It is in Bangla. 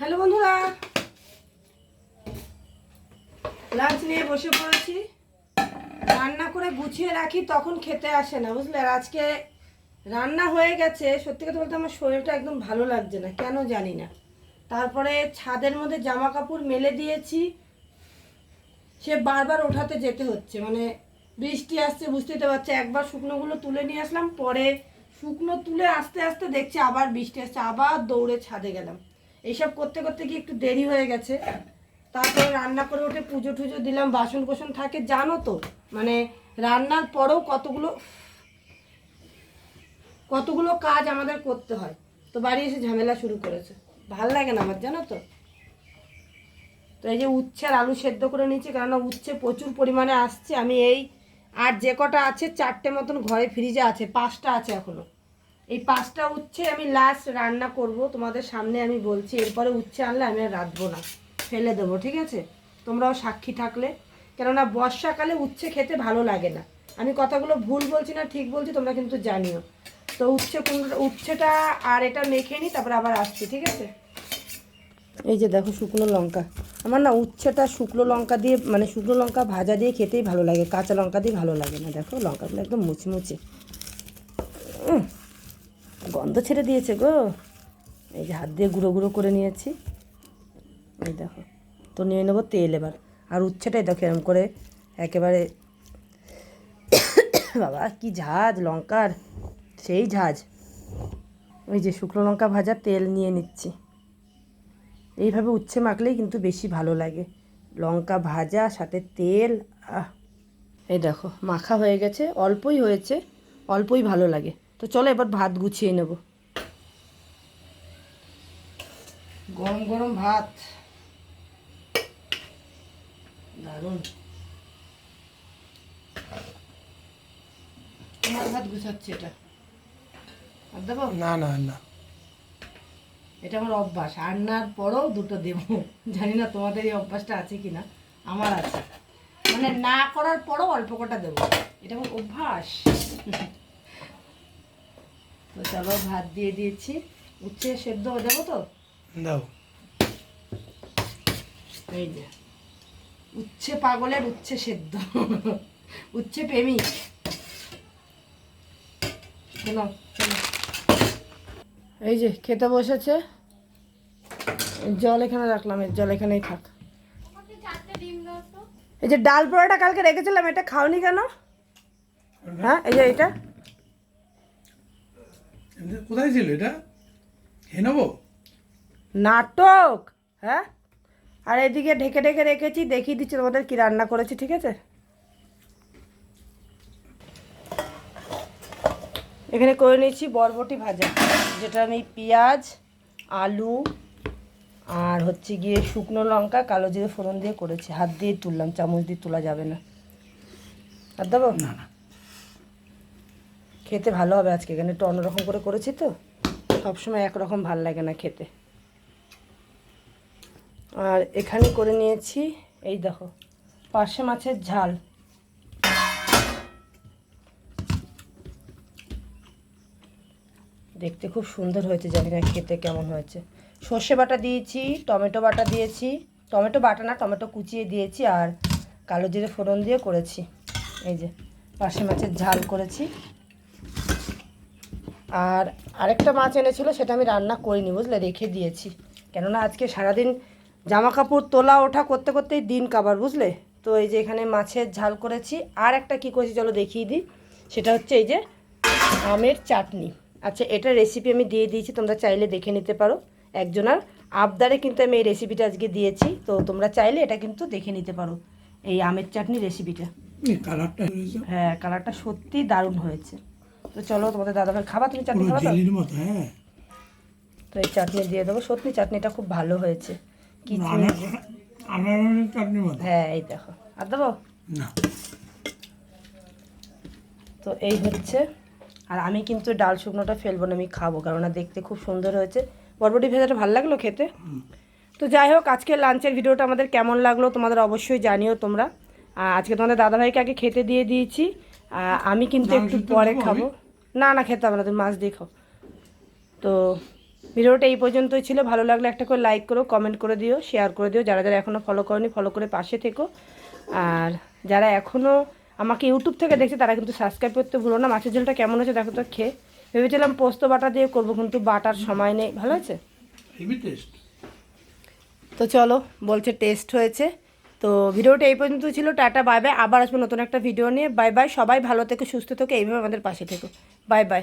হ্যালো বন্ধুরা। লাঞ্চ নিয়ে বসে পড়েছি। রান্না করে গুছিয়ে রাখি, তখন খেতে আসে না, বুঝলে? আজকে রান্না হয়ে গেছে। সত্যি কথা বলতে আমার শরীরটা একদম ভালো লাগছে না, কেন জানি না। তারপরে ছাদের মধ্যে জামা কাপড় মেলে দিয়েছি। সে বারবার ওঠাতে যেতে হচ্ছে মানে বৃষ্টি আসছে, বুঝতেই তো পারছে। একবার শুকনোগুলো তুলে নিয়ে আসলাম, পরে শুকনো তুলে আস্তে আস্তে দেখছি আবার বৃষ্টি আসছে, আবার দৌড়ে ছাদে গেলাম। এইসব করতে করতে গিয়ে একটু দেরি হয়ে গেছে? তারপরে রান্না করে উঠে পুজো টুজো দিলাম বাসন কোসন থাকে, জানো তো? মানে রান্নার পরেও কতগুলো কতগুলো কাজ আমাদের করতে হয়। তো বাড়ি এসে ঝামেলা শুরু করেছে। ভালো লাগে না আমার, জানো তো? তো এই যে উচ্ছে আর আলু সেদ্ধ করে নিচ্ছি কেননা উচ্ছে প্রচুর পরিমাণে আসছে। আমি এই আর যে কটা আছে, চারটে মতন ঘরে ফ্রিজে আছে, পাঁচটা আছে এখনও। এই পাঁচটা উচ্ছে আমি লাস্ট রান্না করব তোমাদের সামনে আমি বলছি এরপরে উচ্ছে আনলে আমি আর রাঁধবো না ফেলে দেবো ঠিক আছে? তোমরাও সাক্ষী থাকলে কেননা বর্ষাকালে উচ্ছে খেতে ভালো লাগে না। আমি কথাগুলো ভুল বলছি না ঠিক বলছি তোমরা কিন্তু জানিও। তো উচ্ছে কোন- উচ্ছেটা আর এটা মেখে নিই তারপরে আবার আসছি ঠিক আছে? এই যে দেখো শুকনো লঙ্কা। আমার না উচ্ছেটা শুকনো লঙ্কা দিয়ে মানে শুকনো লঙ্কা ভাজা দিয়ে খেতেই ভালো লাগে কাঁচা লঙ্কা দিয়ে ভালো লাগে না। দেখো লঙ্কাগুলো একদম মুচমুচে। উম, গন্ধ ছেড়ে দিয়েছে গো। এই যে হাত দিয়ে গুঁড়ো গুঁড়ো করে নিয়েছি। এই দেখো, তো নিয়ে নেব তেল এবার। আর উচ্ছেটাই দেখো এরকম করে একেবারে বাবা, কি ঝাঁজ লঙ্কার, সেই ঝাঁজ। ওই যে শুকনো লঙ্কা ভাজা তেল নিয়ে নিচ্ছি। এইভাবে উচ্ছে মাখলেই কিন্তু বেশি ভালো লাগে। লঙ্কা ভাজা, সাথে তেল, আহ। এই দেখো, মাখা হয়ে গেছে, অল্পই হয়েছে, অল্পই ভালো লাগে। তো চলো এবার ভাত গুছিয়ে নেব। গরম গরম ভাত। দারুণ। তোমার ভাত গুছাচ্ছে এটা। আর দেবো? না না না। এটা আমার অভ্যাস। রান্নার পরেও দুটো দেব। জানি না তোমাদের এই অভ্যাসটা আছে কি না আমার আছে। মানে না করার পরেও অল্প কটা দেবো। এটা আমার অভ্যাস। তো চলো ভাত দিয়ে দিয়েছি। উচ্ছে সেদ্ধ হয়ে যাব তো? দাও। এই যে। উচ্ছে পাগলের উচ্ছে সেদ্ধ। উচ্ছে প্রেমিক। শোনো, শোনো। এই যে খেতে বসেছে। জল এখানে রাখলাম এর জল এখানেই থাক। এই যে ডাল পোড়াটা কালকে রেখেছিলাম এটা খাওনি কেন? হ্যাঁ এই যে এটা। কোথায় ছিল এটা? খেয়ে নেব নাটক? হ্যাঁ? আর এদিকে ঢেকে ঢেকে রেখেছি দেখিয়ে দিচ্ছি তোমাদের কি রান্না করেছি ঠিক আছে? এখানে করে নিয়েছি বরবটি ভাজা যেটা আমি পেঁয়াজ আলু আর হচ্ছে গিয়ে শুকনো লঙ্কা কালো জিরে ফোড়ন দিয়ে করেছি। হাত দিয়ে তুললাম চামচ দিয়ে তোলা যাবে না। আর দেবো? না না। খেতে ভালো হবে আজকে এখানে একটু অন্যরকম করে করেছি তো। সবসময় একরকম ভালো লাগে না খেতে। আর এখানে করে নিয়েছি, এই দেখো, পার্শে মাছের ঝাল। দেখতে খুব সুন্দর হয়েছে, জানি না খেতে কেমন হয়েছে। সর্ষে বাটা দিয়েছি, টমেটো বাটা দিয়েছি। টমেটো বাটা না, টমেটো কুচিয়ে দিয়েছি আর কালো জিরে ফোড়ন দিয়ে করেছি। এই যে, পার্শে মাছের ঝাল করেছি। আর আরেকটা মাছ এনেছিল সেটা আমি রান্না করিনি বুঝলে? রেখে দিয়েছি। কেননা আজকে সারাদিন জামা কাপড় তোলা ওঠা করতে করতেই দিন কাবার বুঝলে? তো এই যে এখানে মাছের ঝাল করেছি। আর একটা কী করেছি চলো দেখিয়ে দিই। সেটা হচ্ছে এই যে আমের চাটনি। আচ্ছা এটা রেসিপি আমি দিয়ে দিয়েছি তোমরা চাইলে দেখে নিতে পারো। একজনার আবদারে কিন্তু আমি এই রেসিপিটা আজকে দিয়েছি। তো তোমরা চাইলে এটা কিন্তু দেখে নিতে পারো এই আমের চাটনি রেসিপিটা কালারটা হ্যাঁ কালারটা সত্যি দারুণ হয়েছে। তো চলো তোমাদের দাদাভাই খাবা তুমি চাটনি খাবা তো? জেলির মতো হ্যাঁ। তো এই চাটনি দিয়ে দেবো। সত্যি চাটনিটা খুব ভালো হয়েছে। কি মতো হ্যাঁ এই দেখো। আর দেবো? না। তো এই হচ্ছে। আর আমি কিন্তু ডাল শুকনোটা ফেলব না আমি খাব কারণ না দেখতে খুব সুন্দর হয়েছে। বরবটি ভেজাটা ভালো লাগল খেতে? তো যাই হোক আজকে লাঞ্চের ভিডিওটা আমাদের কেমন লাগল তোমাদের অবশ্যই জানিও তোমরা। আজকে তোমাদের দাদাভাইকে আগে খেতে দিয়ে দিয়েছি। আমি কিন্তু একটু পরে খাব। না না খেতে হবে না তুমি মাছ দিয়ে খাও। তো ভিডিওটা এই পর্যন্তই ছিল। ভালো লাগলে একটা করে লাইক করো কমেন্ট করে দিও শেয়ার করে দিও। যারা যারা এখনও ফলো করনি ফলো করে পাশে থেকো। আর যারা এখনও আমাকে ইউটিউব থেকে দেখছে তারা কিন্তু সাবস্ক্রাইব করতে ভুলো না। মাছের ঝোলটা কেমন হয়েছে দেখো তো খেয়ে। ভেবেছিলাম পোস্ত বাটা দিয়ে করব কিন্তু বাটার সময় নেই। ভালো আছে? তো চলো বলছে টেস্ট হয়েছে। তো ভিডিওটা এই পর্যন্ত ছিল, টাটা, বাই বাই। আবার আসব নতুন একটা ভিডিও নিয়ে। Bye bye. সবাই ভালো থেকে, সুস্থ থেকে, এইভাবে আমাদের পাশে থেকো। Bye bye.